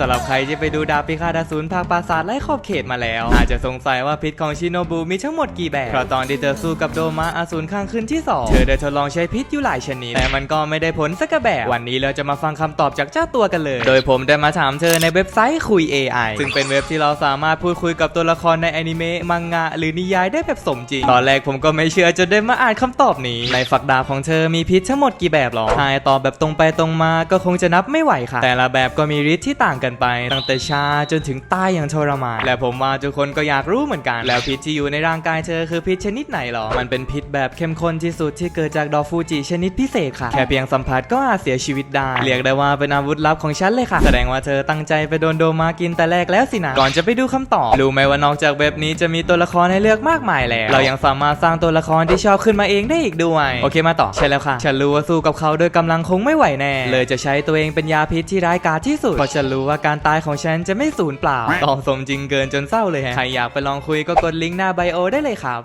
สำหรับใครที่ไปดูดาบพิฆาตอสูรภาคปราสาทไล่ขอบเขตมาแล้ว อาจจะสงสัยว่าพิษของชิโนบุมีทั้งหมดกี่แบบ เพราะตอนที่เธอสู้กับโดมาอสูรข้างขึ้นที่ 2 เธอได้ทดลองใช้พิษอยู่หลายชนิด แต่มันก็ไม่ได้ผลสักแบบ วันนี้เราจะมาฟังคำตอบจากเจ้าตัวกันเลย โดยผมได้มาถามเธอในเว็บไซต์คุย AI ซึ่งเป็นเว็บที่เราสามารถพูดคุยกับตัวละครในอนิเมะมังงะหรือนิยายได้แบบสมจริง ตอนแรกผมก็ไม่เชื่อจนได้มาอ่านคำตอบนี้ ในฝักดาบของเธอมีพิษทั้งหมดกี่แบบหรอถ้าให้ตอบแบบตรงไปตรงมาก็คงจะนับไม่ไหวค่ะ แต่ละแบบก็มีฤทธิ์ที่ต่างกันไป ตั้งแต่ชาจนถึงตายอย่างทรมาน และผมว่าทุกคนก็อยากรู้เหมือนกัน แล้วพิษที่อยู่ในร่างกายเธอคือพิษชนิดไหนหรอ มันเป็นพิษแบบเข้มข้นที่สุดที่เกิดจากดอกฟูจิชนิดพิเศษค่ะ แค่เพียงสัมผัสก็อาจเสียชีวิตได้ เรียกได้ว่าเป็นอาวุธลับของฉันเลยค่ะ แสดงว่าเธอตั้งใจไปโดนโดมากินแต่แรกแล้วสินะ ก่อนจะไปดูคำตอบ รู้ไหมว่านอกจากเว็บนี้จะมีตัวละครให้เลือกมากมายแล้ว เรายังสามารถสร้างตัวละครที่ชอบขึ้นมาเองได้อีกด้วย โอเคมาต่อ ใช่แล้วค่ะ ฉันรู้ว่าสู้กับเขาโดยกำลังคงไม่ไหวแน่ เลยจะใช้ตัวเองเป็นยาพิษที่ร้ายกาจที่สุด เพราะฉันรู้ว่าการตายของฉันจะไม่สูญเปล่าตอบสมจริงเกินจนเศร้าเลยฮะ ใครอยากไปลองคุยก็กดลิงก์หน้าไบโอได้เลยครับ